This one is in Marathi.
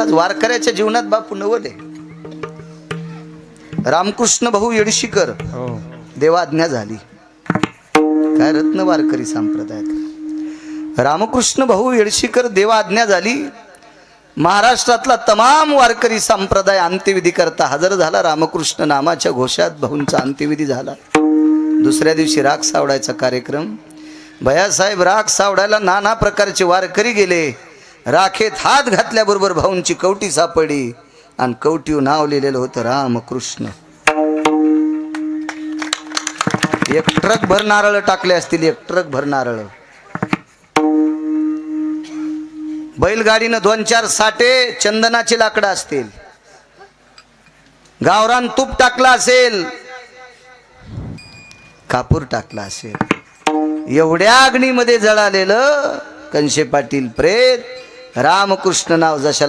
महाराज वारकऱ्याच्या जीवनात बापू नवल. आहे रामकृष्ण भाऊ येडशीकर. हो. देवाज्ञा झाली. काय रत्न वारकरी संप्रदायात. रामकृष्ण भाऊ येडशीकर देवाज्ञा झाली. महाराष्ट्रातला तमाम वारकरी संप्रदाय अंत्यविधी करता हजर झाला. रामकृष्ण नामाच्या घोषात भाऊंचा अंत्यविधी झाला. दुसऱ्या दिवशी राग सावडायचा कार्यक्रम. भयासाहेब राग सावडायला नाना प्रकारचे वारकरी गेले. राखेत हात घातल्याबरोबर भाऊंची कवटी सापडली आणि कवटीव नाव लिहिलेलं होतं रामकृष्ण. एक ट्रक भर नारळ टाकले असतील एक ट्रक भर नारळ. बैलगाडीनं दोन चार साठे चंदनाची लाकडं असतील. गावरान तूप टाकला असेल. कापूर टाकला असेल. एवढ्या अग्नीमध्ये जळालेलं कंशे पाटील प्रेत रामकृष्ण नाव जशाला